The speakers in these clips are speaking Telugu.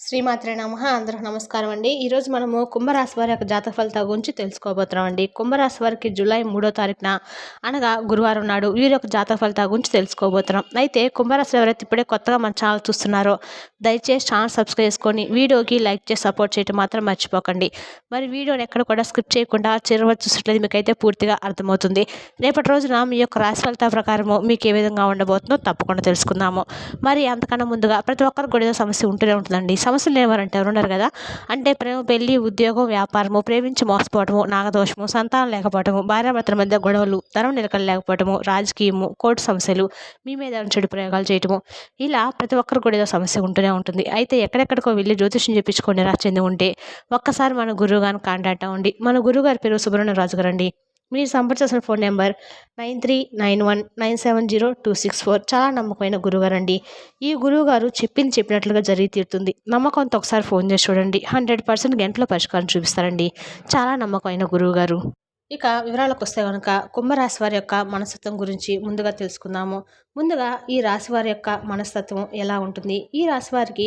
శ్రీమాత్రే నమ. అందరూ నమస్కారం అండి. ఈరోజు మనము కుంభరాశి వారి యొక్క జాతక ఫలితాల గురించి తెలుసుకోబోతున్నాం అండి. కుంభరాశి వారికి జూలై మూడో తారీఖున అనగా గురువారం నాడు వీరి యొక్క జాతక ఫలితాల గురించి తెలుసుకోబోతున్నాం. అయితే కుంభరాశి ఎవరైతే ఇప్పుడే కొత్తగా మన ఛానల్ చూస్తున్నారో దయచేసి ఛానల్ సబ్స్క్రైబ్ చేసుకొని వీడియోకి లైక్ చేసి సపోర్ట్ చేయడం మాత్రం మర్చిపోకండి. మరి వీడియోని ఎక్కడ కూడా స్కిప్ చేయకుండా చిరవరి చూసినట్లయితే మీకైతే పూర్తిగా అర్థమవుతుంది. రేపటి రోజున మీ యొక్క రాశి ఫలితాల ప్రకారము మీకు ఏ విధంగా ఉండబోతుందో తప్పకుండా తెలుసుకుందాము. మరి అంతకన్నా ముందుగా ప్రతి ఒక్కరికి కూడా సమస్య ఉంటూనే ఉంటుందండి. సమస్యలు లేవారంటే ఎవరున్నారు కదా. అంటే ప్రేమ పెళ్ళి ఉద్యోగం వ్యాపారము ప్రేమించి మోసపోవటము నాగదోషము సంతానం లేకపోవటము భార్యాభర్తల మధ్య గొడవలు ధనం నిలకలు లేకపోవటము రాజకీయము కోర్టు సమస్యలు మీ మీద చెడు ప్రయోగాలు చేయటము ఇలా ప్రతి ఒక్కరు కూడా ఏదో సమస్య ఉంటూనే ఉంటుంది. అయితే ఎక్కడెక్కడికో వెళ్ళి జ్యోతిష్యం చెప్పించుకొని నిరాశ చెంది ఉంటే ఒక్కసారి మన గురువు గారిని కాంటాక్ట్ అవ్వండి. మన గురువు గారి పేరు సుబ్రహ్మణ్య రాజు గారండి మీరు సంప్రదించాల్సిన phone number nine three nine one nine seven zero two six four. చాలా నమ్మకమైన గురువుగారు అండి ఈ గురువుగారు చెప్పింది చెప్పినట్లుగా జరిగి తీరుతుంది. నమ్మకంతో ఒకసారి ఫోన్ చేసి చూడండి. హండ్రెడ్ పర్సెంట్ గంటలో పరిష్కారం చూపిస్తారండి. చాలా నమ్మకమైన గురువుగారు. ఇక వివరాలకు వస్తే కనుక కుంభరాశి వారి యొక్క మనస్తత్వం గురించి ముందుగా తెలుసుకుందాము. ముందుగా ఈ రాశి వారి యొక్క మనస్తత్వం ఎలా ఉంటుంది? ఈ రాశి వారికి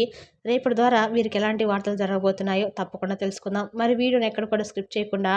రేపటి ద్వారా వీరికి ఎలాంటి వార్తలు జరగబోతున్నాయో తప్పకుండా తెలుసుకుందాం. మరి వీడియోని ఎక్కడ కూడా స్క్రిప్ట్ చేయకుండా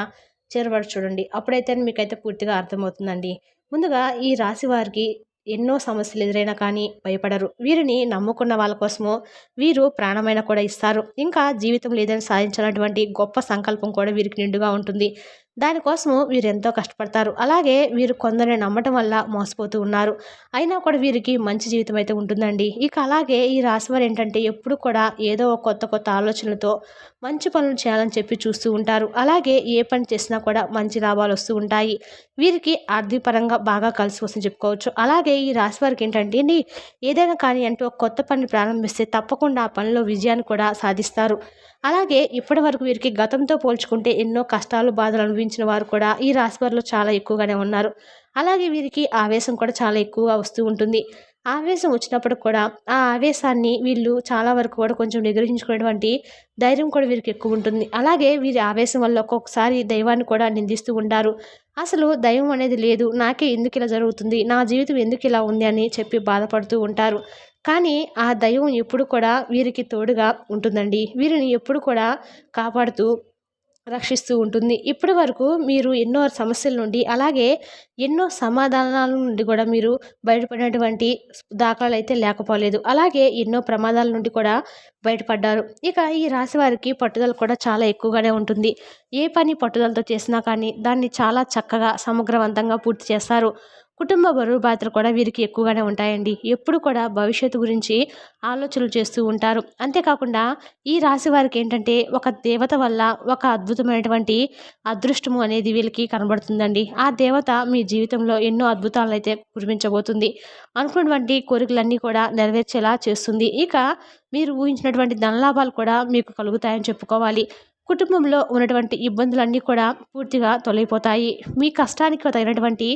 చేరబడి చూడండి. అప్పుడైతే మీకైతే పూర్తిగా అర్థమవుతుందండి. ముందుగా ఈ రాశి వారికి ఎన్నో సమస్యలు ఎదురైనా కానీ భయపడరు. వీరిని నమ్ముకున్న వాళ్ళ కోసము వీరు ప్రాణమైన కూడా ఇస్తారు. ఇంకా జీవితం లేదని సాధించాలన్నటువంటి గొప్ప సంకల్పం కూడా వీరికి నిండుగా ఉంటుంది. దానికోసము వీరు ఎంతో కష్టపడతారు. అలాగే వీరు కొందరిని నమ్మటం వల్ల మోసపోతూ ఉన్నారు. అయినా కూడా వీరికి మంచి జీవితం అయితే ఉంటుందండి. ఇక అలాగే ఈ రాశివారు ఏంటంటే ఎప్పుడు కూడా ఏదో ఒక కొత్త కొత్త ఆలోచనలతో మంచి పనులు చేయాలని చెప్పి చూస్తూ ఉంటారు. అలాగే ఏ పని చేసినా కూడా మంచి లాభాలు వస్తూ ఉంటాయి. వీరికి ఆర్థికపరంగా బాగా కలిసి వస్తుంది చెప్పుకోవచ్చు. అలాగే ఈ రాశి వారికి ఏంటంటే ఏదైనా కానీ అంటే ఒక కొత్త పని ప్రారంభిస్తే తప్పకుండా ఆ పనిలో విజయాన్ని కూడా సాధిస్తారు. అలాగే ఇప్పటి వరకు వీరికి గతంతో పోల్చుకుంటే ఎన్నో కష్టాలు బాధలు అనుభవించిన వారు కూడా ఈ రాశివారిలో చాలా ఎక్కువగానే ఉన్నారు. అలాగే వీరికి ఆవేశం కూడా చాలా ఎక్కువగా వస్తూ ఉంటుంది. ఆవేశం వచ్చినప్పుడు కూడా ఆ ఆవేశాన్ని వీళ్ళు చాలా వరకు కూడా కొంచెం నిగ్రహించుకునేటువంటి ధైర్యం కూడా వీరికి ఎక్కువ ఉంటుంది. అలాగే వీరి ఆవేశం వల్ల ఒక్కొక్కసారి దైవాన్ని కూడా నిందిస్తూ ఉంటారు. అసలు దైవం అనేది లేదు నాకే ఎందుకు ఇలా జరుగుతుంది నా జీవితం ఎందుకు ఇలా ఉంది అని చెప్పి బాధపడుతూ ఉంటారు. కానీ ఆ దైవం ఎప్పుడు కూడా వీరికి తోడుగా ఉంటుందండి. వీరిని ఎప్పుడు కూడా కాపాడుతూ రక్షిస్తూ ఉంటుంది. ఇప్పటి వరకు మీరు ఎన్నో సమస్యల నుండి అలాగే ఎన్నో సమాధానాల నుండి కూడా మీరు బయటపడినటువంటి దాఖలాలు అయితే లేకపోలేదు. అలాగే ఎన్నో ప్రమాదాల నుండి కూడా బయటపడ్డారు. ఇక ఈ రాశి వారికి పట్టుదల కూడా చాలా ఎక్కువగానే ఉంటుంది. ఏ పని పట్టుదలతో చేసినా కానీ దాన్ని చాలా చక్కగా సమగ్రవంతంగా పూర్తి చేస్తారు. కుటుంబ బరువు బాధలు కూడా వీరికి ఎక్కువగానే ఉంటాయండి. ఎప్పుడు కూడా భవిష్యత్తు గురించి ఆలోచనలు చేస్తూ ఉంటారు. అంతేకాకుండా ఈ రాశి వారికి ఏంటంటే ఒక దేవత వల్ల ఒక అద్భుతమైనటువంటి అదృష్టము అనేది వీళ్ళకి కనబడుతుందండి. ఆ దేవత మీ జీవితంలో ఎన్నో అద్భుతాలను అయితే కురిపించబోతుంది. అనుకున్నటువంటి కోరికలన్నీ కూడా నెరవేర్చేలా చేస్తుంది. ఇక మీరు ఊహించినటువంటి ధనలాభాలు కూడా మీకు కలుగుతాయని చెప్పుకోవాలి. కుటుంబంలో ఉన్నటువంటి ఇబ్బందులన్నీ కూడా పూర్తిగా తొలగిపోతాయి. మీ కష్టానికి తగినటువంటి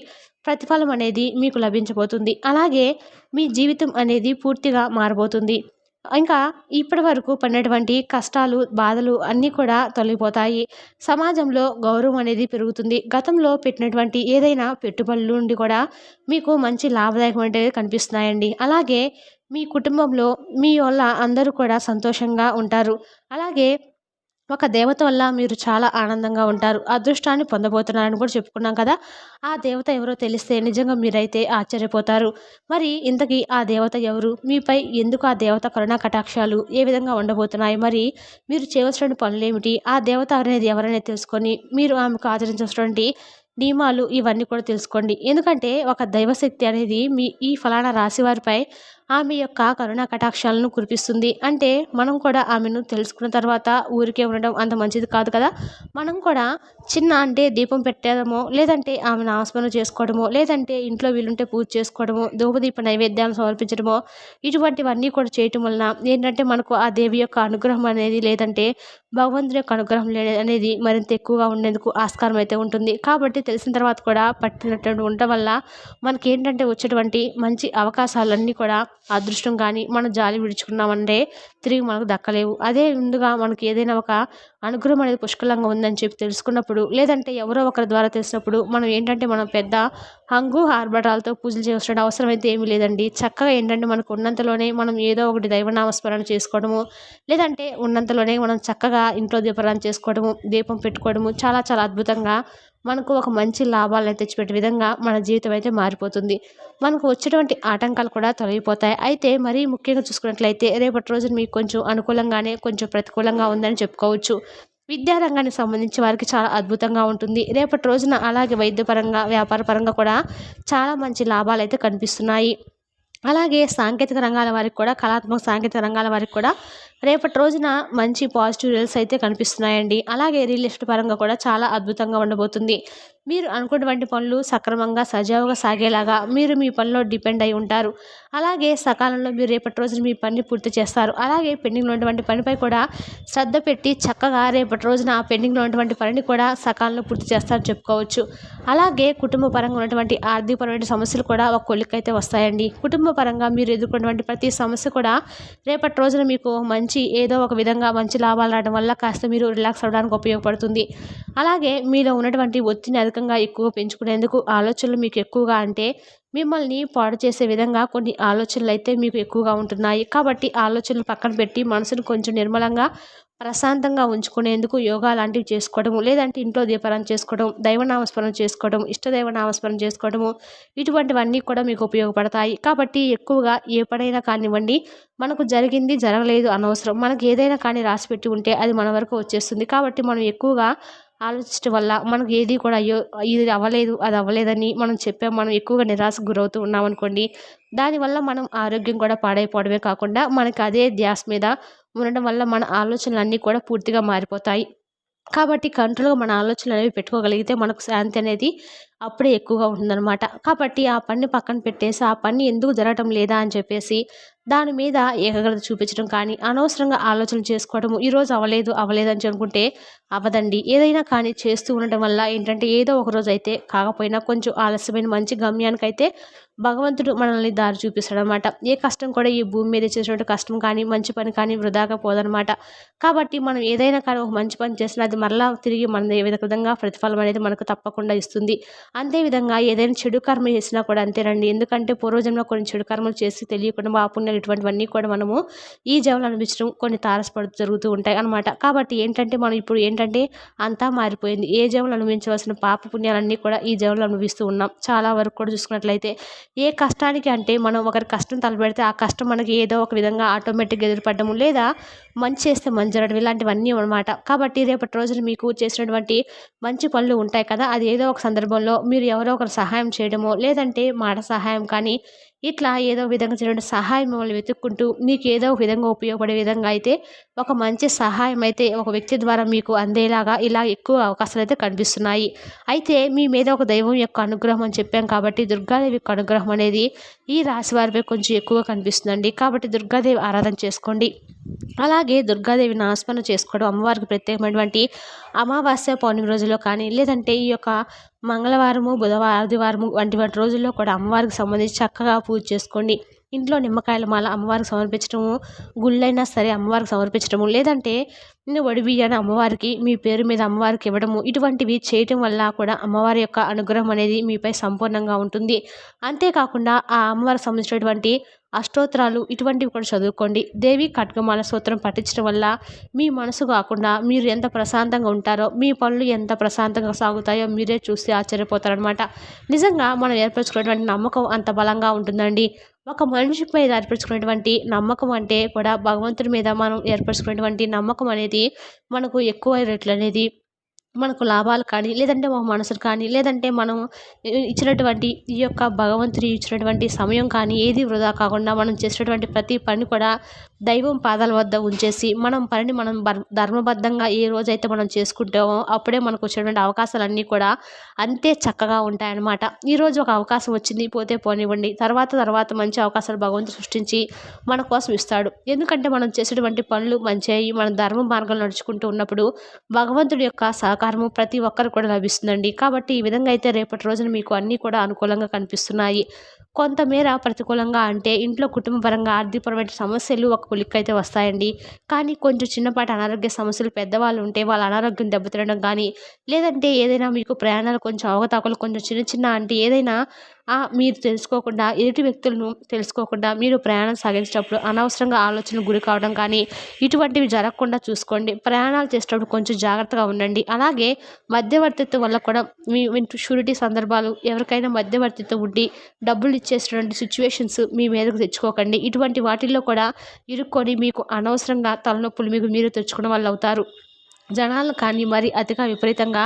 ప్రతిఫలం అనేది మీకు లభించబోతుంది. అలాగే మీ జీవితం అనేది పూర్తిగా మారబోతుంది. ఇంకా ఇప్పటి వరకు పడినటువంటి కష్టాలు బాధలు అన్నీ కూడా తొలగిపోతాయి. సమాజంలో గౌరవం అనేది పెరుగుతుంది. గతంలో పెట్టినటువంటి ఏదైనా పెట్టుబడుల నుండి కూడా మీకు మంచి లాభదాయకం అనేది కనిపిస్తున్నాయండి. అలాగే మీ కుటుంబంలో మీ వల్ల అందరూ కూడా సంతోషంగా ఉంటారు. అలాగే ఒక దేవత వల్ల మీరు చాలా ఆనందంగా ఉంటారు. అదృష్టాన్ని పొందబోతున్నారని కూడా చెప్పుకున్నాం కదా. ఆ దేవత ఎవరో తెలిస్తే నిజంగా మీరైతే ఆశ్చర్యపోతారు. మరి ఇంతకీ ఆ దేవత ఎవరు? మీపై ఎందుకు ఆ దేవత కరుణా కటాక్షాలు ఏ విధంగా ఉండబోతున్నాయి? మరి మీరు చేయవలసిన పనులు ఏమిటి? ఆ దేవత అనేది ఎవరైనా తెలుసుకొని మీరు ఆమెకు ఆచరించినటువంటి నియమాలు ఇవన్నీ కూడా తెలుసుకోండి. ఎందుకంటే ఒక దైవశక్తి అనేది మీ ఈ ఫలానా రాశి వారిపై ఆమె యొక్క కరుణా కటాక్షాలను కురిపిస్తుంది. అంటే మనం కూడా ఆమెను తెలుసుకున్న తర్వాత ఊరికే ఉండడం అంత మంచిది కాదు కదా? మనం కూడా చిన్న అంటే దీపం పెట్టడమో లేదంటే ఆమెను ఆస్మరణ చేసుకోవడమో లేదంటే ఇంట్లో వీలుంటే పూజ చేసుకోవడమో ధూపదీప నైవేద్యాలు సమర్పించడమో ఇటువంటివన్నీ కూడా చేయటం వలన ఏంటంటే మనకు ఆ దేవి యొక్క అనుగ్రహం అనేది లేదంటే భగవంతుని యొక్క అనుగ్రహం లేని అనేది మరింత ఎక్కువగా ఉండేందుకు ఆస్కారం అయితే ఉంటుంది. కాబట్టి తెలిసిన తర్వాత కూడా పట్టినటువంటి ఉండటం వల్ల మనకి ఏంటంటే వచ్చేటువంటి మంచి అవకాశాలన్నీ కూడా అదృష్టం కానీ మనం జాలి విడుచుకున్నామంటే తిరిగి మనకు దక్కలేవు. అదే ముందుగా మనకి ఏదైనా ఒక అనుగ్రహం అనేది పుష్కలంగా ఉందని చెప్పి తెలుసుకున్నప్పుడు లేదంటే ఎవరో ఒకరి ద్వారా తెలిసినప్పుడు మనం ఏంటంటే మనం పెద్ద హంగు ఆర్భటాలతో పూజలు చేయాల్సిన అవసరం అయితే ఏమీ లేదండి. చక్కగా ఏంటంటే మనకు ఉన్నంతలోనే మనం ఏదో ఒకటి దైవనామస్మరణ చేసుకోవడము లేదంటే ఉన్నంతలోనే మనం చక్కగా ఇంట్లో దీపారాధన చేసుకోవడము దీపం పెట్టుకోవడము చాలా చాలా అద్భుతంగా మనకు ఒక మంచి లాభాలను తెచ్చిపెట్టే విధంగా మన జీవితం అయితే మారిపోతుంది. మనకు వచ్చేటువంటి ఆటంకాలు కూడా తొలగిపోతాయి. అయితే మరీ ముఖ్యంగా చూసుకున్నట్లయితే రేపటి రోజున మీకు కొంచెం అనుకూలంగానే కొంచెం ప్రతికూలంగా ఉందని చెప్పుకోవచ్చు. విద్యారంగానికి సంబంధించి వారికి చాలా అద్భుతంగా ఉంటుంది. రేపటి రోజున అలాగే వైద్యపరంగా వ్యాపారపరంగా కూడా చాలా మంచి లాభాలు అయితే కనిపిస్తున్నాయి. అలాగే సాంకేతిక రంగాల వారికి కూడా కళాత్మక సాంకేతిక రంగాల వారికి కూడా రేపటి రోజున మంచి పాజిటివ్ రిజల్ట్స్ అయితే కనిపిస్తున్నాయండి. అలాగే రియల్ ఎస్టేట్ పరంగా కూడా చాలా అద్భుతంగా ఉండబోతుంది. మీరు అనుకున్నటువంటి పనులు సక్రమంగా సజావుగా సాగేలాగా మీరు మీ పనిలో డిపెండ్ అయి ఉంటారు. అలాగే సకాలంలో మీరు రేపటి రోజున మీ పని పూర్తి చేస్తారు. అలాగే పెండింగ్లో ఉన్నటువంటి పనిపై కూడా శ్రద్ధ పెట్టి చక్కగా రేపటి రోజున ఆ పెండింగ్లో ఉన్నటువంటి పనిని కూడా సకాలంలో పూర్తి చేస్తారని చెప్పుకోవచ్చు. అలాగే కుటుంబ పరంగా ఉన్నటువంటి ఆర్థికపరమైన సమస్యలు కూడా ఒక కొలికైతే వస్తాయండి. కుటుంబ పరంగా మీరు ఎదుర్కొన్నటువంటి ప్రతి సమస్య కూడా రేపటి రోజున మీకు మంచి ఏదో ఒక విధంగా మంచి లాభాలు రావడం వల్ల కాస్త మీరు రిలాక్స్ అవ్వడానికి ఉపయోగపడుతుంది. అలాగే మీలో ఉన్నటువంటి ఒత్తిడిని అధికంగా ఎక్కువ పెంచుకునేందుకు ఆలోచనలు మీకు ఎక్కువగా అంటే మిమ్మల్ని పాడు చేసే విధంగా కొన్ని ఆలోచనలు అయితే మీకు ఎక్కువగా ఉంటున్నాయి. కాబట్టి ఆలోచనలు పక్కన పెట్టి మనసును కొంచెం నిర్మలంగా ప్రశాంతంగా ఉంచుకునేందుకు యోగా లాంటివి చేసుకోవడం లేదంటే ఇంట్లో దీపారాధన చేసుకోవడం దైవనామస్మరణ చేసుకోవడం ఇష్టదైవనామస్మరణ చేసుకోవడము ఇటువంటివన్నీ కూడా మీకు ఉపయోగపడతాయి. కాబట్టి ఎక్కువగా ఏ కానివ్వండి మనకు జరిగింది జరగలేదు అనవసరం. మనకి ఏదైనా కానీ రాసిపెట్టి ఉంటే అది మన వరకు వచ్చేస్తుంది. కాబట్టి మనం ఎక్కువగా ఆలోచించడం వల్ల మనకు ఏది కూడా అయ్యో ఇది అవ్వలేదు అది అవ్వలేదని మనం చెప్పాం. మనం ఎక్కువగా నిరాశకు గురవుతూ ఉన్నాం అనుకోండి దానివల్ల మనం ఆరోగ్యం కూడా పాడైపోవడమే కాకుండా మనకి అదే ధ్యాస మీద ఉండడం వల్ల మన ఆలోచనలు అన్నీ కూడా పూర్తిగా మారిపోతాయి. కాబట్టి కంట్రోల్గా మన ఆలోచనలు అనేవి పెట్టుకోగలిగితే మనకు శాంతి అనేది అప్పుడే ఎక్కువగా ఉంటుందన్నమాట. కాబట్టి ఆ పని పక్కన పెట్టేసి ఆ పని ఎందుకు జరగటం లేదా అని చెప్పేసి దాని మీద ఏకాగ్రత చూపించడం కానీ అనవసరంగా ఆలోచన చేసుకోవడము ఈరోజు అవ్వలేదు అవ్వలేదు అని అనుకుంటే అవ్వదండి. ఏదైనా కానీ చేస్తూ ఉండటం వల్ల ఏంటంటే ఏదో ఒక రోజు అయితే కాకపోయినా కొంచెం ఆలస్యమైన మంచి గమ్యానికైతే భగవంతుడు మనల్ని దారి చూపిస్తాడు అనమాట ఏ కష్టం కూడా ఈ భూమి మీద చేసినటువంటి కష్టం కానీ మంచి పని కానీ వృధాగా పోదనమాట కాబట్టి మనం ఏదైనా కానీ ఒక మంచి పని చేసినా అది మరలా తిరిగి మన ఏ విధంగా ప్రతిఫలం అనేది మనకు తప్పకుండా ఇస్తుంది. అంతేవిధంగా ఏదైనా చెడు కర్మ చేసినా కూడా అంతేనండి. ఎందుకంటే పూర్వజంలో కొన్ని చెడు కర్మలు చేసి తెలియకుండా పాపుణ్యాలు ఇటువంటివన్నీ కూడా మనము ఈ జవలు అనిపించడం కొన్ని తారసపడు జరుగుతూ ఉంటాయి అనమాట కాబట్టి ఏంటంటే మనం ఇప్పుడు ఏంటంటే అంతా మారిపోయింది. ఏ జవలు అనుభవించవలసిన పాప పుణ్యాలన్నీ కూడా ఈ జవలు అనుభవిస్తూ ఉన్నాం. చాలా వరకు కూడా చూసుకున్నట్లయితే ఏ కష్టానికి అంటే మనం ఒకరి కష్టం తలపెడితే ఆ కష్టం మనకి ఏదో ఒక విధంగా ఆటోమేటిక్గా ఎదురుపడము లేదా మంచి చేస్తే మంచి జరగడం ఇలాంటివన్నీ అనమాట కాబట్టి రేపటి రోజున మీకు చేసినటువంటి మంచి పనులు ఉంటాయి కదా అది ఏదో ఒక సందర్భంలో మీరు ఎవరో ఒకరు సహాయం చేయడమో లేదంటే మాట సహాయం కానీ ఇట్లా ఏదో విధంగా చేయడం సహాయం మిమ్మల్ని వెతుక్కుంటూ మీకు ఏదో విధంగా ఉపయోగపడే విధంగా అయితే ఒక మంచి సహాయం అయితే ఒక వ్యక్తి ద్వారా మీకు అందేలాగా ఇలా ఎక్కువ అవకాశాలు అయితే కనిపిస్తున్నాయి. అయితే మీ మీద ఒక దైవం యొక్క అనుగ్రహం అని చెప్పాం కాబట్టి దుర్గాదేవి యొక్క అనుగ్రహం అనేది ఈ రాశి వారిపై కొంచెం ఎక్కువగా కనిపిస్తుందండి. కాబట్టి దుర్గాదేవి ఆరాధన చేసుకోండి. అలాగే దుర్గాదేవిని ఆస్మరణ చేసుకోవడం అమ్మవారికి ప్రత్యేకమైనటువంటి అమావాస్య పౌర్ణమి రోజుల్లో కానీ లేదంటే ఈ యొక్క మంగళవారము బుధవారం ఆదివారము వంటి వంటి రోజుల్లో కూడా అమ్మవారికి సంబంధించి చక్కగా పూజ చేసుకోండి. ఇంట్లో నిమ్మకాయల మాల అమ్మవారికి సమర్పించడము గుళ్ళైనా సరే అమ్మవారికి సమర్పించడము లేదంటే వడి బియ్యాన్ని అమ్మవారికి మీ పేరు మీద అమ్మవారికి ఇవ్వడము ఇటువంటివి చేయటం వల్ల కూడా అమ్మవారి యొక్క అనుగ్రహం అనేది మీపై సంపూర్ణంగా ఉంటుంది. అంతేకాకుండా ఆ అమ్మవారికి సంబంధించినటువంటి అష్టోత్తరాలు ఇటువంటివి కూడా చదువుకోండి. దేవి ఖడ్గమాల సూత్రం పఠించడం వల్ల మీ మనసు కాకుండా మీరు ఎంత ప్రశాంతంగా ఉంటారో మీ పనులు ఎంత ప్రశాంతంగా సాగుతాయో మీరే చూసి ఆశ్చర్యపోతారనమాట నిజంగా మనం ఏర్పరచుకున్నటువంటి నమ్మకం అంత బలంగా ఉంటుందండి. ఒక మనిషి మీద ఏర్పరచుకునేటువంటి నమ్మకం అంటే కూడా భగవంతుడి మీద మనం ఏర్పరచుకునేటువంటి నమ్మకం అనేది మనకు ఎక్కువ రెట్లు అనేది మనకు లాభాలు కానీ లేదంటే మా మనసులు కానీ లేదంటే మనం ఇచ్చినటువంటి ఈ యొక్క భగవంతుడి ఇచ్చినటువంటి సమయం కానీ ఏది వృధా కాకుండా మనం చేసినటువంటి ప్రతి పని కూడా దైవం పాదాల వద్ద ఉంచేసి మనం పనిని మనం ధర్మబద్ధంగా ఏ రోజైతే మనం చేసుకుంటామో అప్పుడే మనకు వచ్చేటువంటి అవకాశాలన్నీ కూడా అంతే చక్కగా ఉంటాయన్నమాట. ఈరోజు ఒక అవకాశం వచ్చింది పోతే పోనివ్వండి. తర్వాత తర్వాత మంచి అవకాశాలు భగవంతుడు సృష్టించి మన కోసం ఇస్తాడు. ఎందుకంటే మనం చేసేటువంటి పనులు మంచి అయ్యి మన ధర్మ మార్గంలో నడుచుకుంటూ ఉన్నప్పుడు భగవంతుడి యొక్క సహకారము ప్రతి ఒక్కరు కూడా లభిస్తుందండి. కాబట్టి ఈ విధంగా అయితే రేపటి రోజున మీకు అన్నీ కూడా అనుకూలంగా కనిపిస్తున్నాయి. కొంతమేర ప్రతికూలంగా అంటే ఇంట్లో కుటుంబపరంగా ఆర్థికపరమైన సమస్యలు ఒక కొలిక్ అయితే వస్తాయండి. కానీ కొంచెం చిన్నపాటి అనారోగ్య సమస్యలు పెద్దవాళ్ళు ఉంటే వాళ్ళ అనారోగ్యం దెబ్బతినడం కానీ లేదంటే ఏదైనా మీకు ప్రయాణాలు కొంచెం అవకతవకలు కొంచెం చిన్న చిన్న అంటే ఏదైనా మీరు తెలుసుకోకుండా ఎదుటి వ్యక్తులను తెలుసుకోకుండా మీరు ప్రయాణం సాగించేటప్పుడు అనవసరంగా ఆలోచనకు గురి కావడం కానీ ఇటువంటివి జరగకుండా చూసుకోండి. ప్రయాణాలు చేసేటప్పుడు కొంచెం జాగ్రత్తగా ఉండండి. అలాగే మధ్యవర్తిత్వం వల్ల కూడా మీ షూరిటీ సందర్భాలు ఎవరికైనా మధ్యవర్తిత్వం ఉండి డబ్బులు ఇచ్చేసినటువంటి సిచ్యువేషన్స్ మీ మీదకు తెచ్చుకోకండి. ఇటువంటి వాటిల్లో కూడా ఇరుక్కొని మీకు అనవసరంగా తలనొప్పులు మీకు మీరు తెచ్చుకున్న వాళ్ళు అవుతారు. జనాలు కానీ మరి అతిగా విపరీతంగా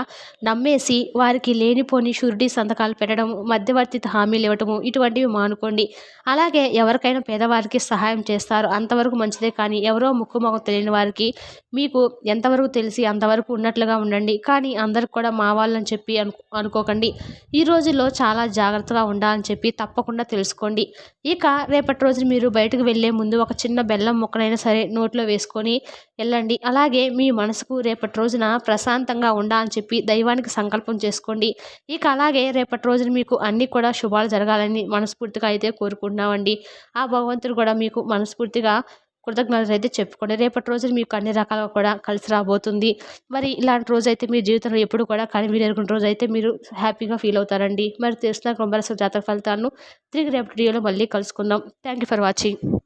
నమ్మేసి వారికి లేనిపోని షూరిటీ సంతకాలు పెట్టడం మధ్యవర్తిత హామీలు ఇవ్వటము ఇటువంటివి మానుకోండి. అలాగే ఎవరికైనా పేదవారికి సహాయం చేస్తారు. అంతవరకు మంచిదే కానీ ఎవరో ముక్కు తెలియని వారికి మీకు ఎంతవరకు తెలిసి అంతవరకు ఉన్నట్లుగా ఉండండి. కానీ అందరికి కూడా మా వాళ్ళని చెప్పి అను అనుకోకండి. ఈ రోజుల్లో చాలా జాగ్రత్తగా ఉండాలని చెప్పి తప్పకుండా తెలుసుకోండి. ఇక రేపటి రోజు మీరు బయటకు వెళ్ళే ముందు ఒక చిన్న బెల్లం ముక్కనైనా సరే నోట్లో వేసుకొని వెళ్ళండి. అలాగే మీ మనసుకు రేపటి రోజున ప్రశాంతంగా ఉండాలని చెప్పి దైవానికి సంకల్పం చేసుకోండి. ఇక అలాగే రేపటి రోజున మీకు అన్నీ కూడా శుభాలు జరగాలని మనస్ఫూర్తిగా అయితే కోరుకుంటున్నామండి. ఆ భగవంతుడు కూడా మీకు మనస్ఫూర్తిగా కృతజ్ఞతలు అయితే చెప్పుకోండి. రేపటి రోజున మీకు అన్ని రకాలుగా కూడా కలిసి రాబోతుంది. మరి ఇలాంటి రోజు అయితే మీ జీవితంలో ఎప్పుడు కూడా కానీ రోజు అయితే మీరు హ్యాపీగా ఫీల్ అవుతారండి. మరి తెలిసిన కుంభరాశి జాతక ఫలితాలను తిరిగి రేపటి వీడియోలో మళ్ళీ కలుసుకుందాం. Thank you for watching.